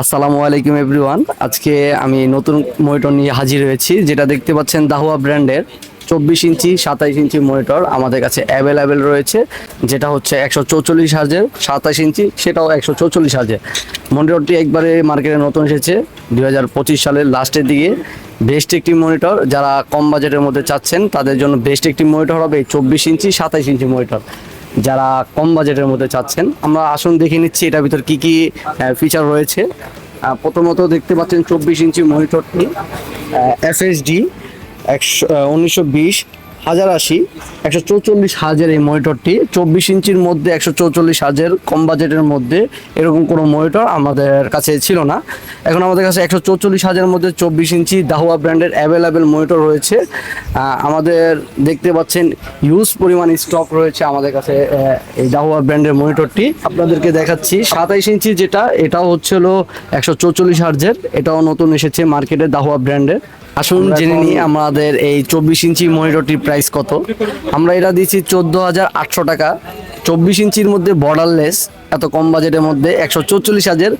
আসসালামু আলাইকুম এভরিওয়ান। আজকে আমি নতুন মনিটর নিয়ে হাজির হয়েছি, যেটা দেখতে পাচ্ছেন দাহুয়া ব্র্যান্ডের চব্বিশ ইঞ্চি, সাতাইশ ইঞ্চি মনিটর আমাদের কাছে অ্যাভেলেবেল রয়েছে, যেটা হচ্ছে একশো চৌচল্লিশ হাজার সাতাইশ ইঞ্চি, সেটাও একশো চৌচল্লিশ হাজার মনিটরটি একবারে মার্কেটে নতুন এসেছে, দুই হাজার পঁচিশ সালের লাস্টের দিকে। বেস্ট একটি মনিটর, যারা কম বাজেটের মধ্যে চাচ্ছেন, তাদের জন্য বেস্ট একটি মনিটর হবে চব্বিশ ইঞ্চি, সাতাইশ ইঞ্চি মনিটর। যারা কম বাজেটের মধ্যে চাচ্ছেন, আমরা আসুন দেখে নিচ্ছি এটার ভিতর কি কি ফিচার রয়েছে। প্রথমত দেখতে পাচ্ছেন চব্বিশ ইঞ্চি মনিটরটি এফএসডি একশো উনিশশো বিশ হাজার আশি, একশো চৌচল্লিশ হাজার এই মনিটরটি, চব্বিশ ইঞ্চির মধ্যে একশো চৌচল্লিশ হাজার কম বাজেটের মধ্যে এরকম কোনো মনিটর আমাদের কাছে ছিল না। এখন আমাদের কাছে একশো চৌচল্লিশ হাজারের মধ্যে চব্বিশ ইঞ্চি দাহুয়া ব্র্যান্ডের অ্যাভেলেবেল মনিটর রয়েছে। আমাদের দেখতে পাচ্ছেন ইউজ পরিমাণ স্টক রয়েছে আমাদের কাছে এই দাহুয়া ব্র্যান্ডের মনিটরটি। আপনাদেরকে দেখাচ্ছি, সাতাইশ ইঞ্চি যেটা, এটাও হচ্ছে হলো একশো চৌচল্লিশ হার্জের, এটাও নতুন এসেছে মার্কেটে দাহুয়া ব্র্যান্ডের। আসুন জেনে নিই আমাদের এই চব্বিশ ইঞ্চি মনিটরটির প্রাইস কত। আমরা এটা দিচ্ছি চোদ্দ হাজার আটশো টাকা। চব্বিশ ইঞ্চির মধ্যে বর্ডারলেস এত কম বাজেটের মধ্যে একশো চৌচল্লিশ হাজার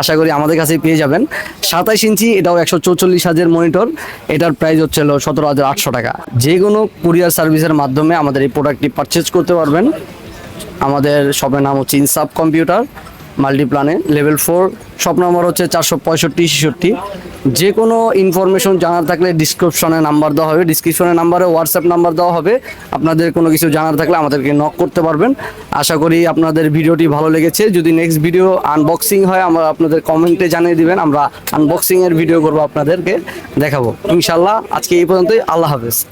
আশা করি আমাদের কাছেই পেয়ে যাবেন। সাতাইশ ইঞ্চি এটাও একশো চৌচল্লিশ হাজার মনিটর এটার প্রাইস হচ্ছে হলো সতেরো হাজার আটশো টাকা। যে কোনো কুরিয়ার সার্ভিসের মাধ্যমে আমাদের এই প্রোডাক্টটি পারচেজ করতে পারবেন। আমাদের শপের নাম হচ্ছে ইনসাপ কম্পিউটার মাল্টিপ্লানে লেভেল ফোর শপ নম্বর হচ্ছে চারশো পঁয়ষট্টি ছেষট্টি। যে কোনো ইনফরমেশন জানার থাকলে ডিসক্রিপশনে নাম্বার দেওয়া হবে ডিসক্রিপশনে নাম্বারে হোয়াটসঅ্যাপ নাম্বার দেওয়া হবে। আপনাদের কোনো কিছু জানার থাকলে আমাদেরকে নক করতে পারবেন। আশা করি আপনাদের ভিডিওটি ভালো লেগেছে। যদি নেক্সট ভিডিও আনবক্সিং হয়, আমরা আপনাদের কমেন্টে জানিয়ে দিবেন। আমরা আনবক্সিংয়ের ভিডিও করব আপনাদেরকে দেখাবো। ইনশাল্লাহ আজকে এই পর্যন্তই। আল্লাহ হাফেজ।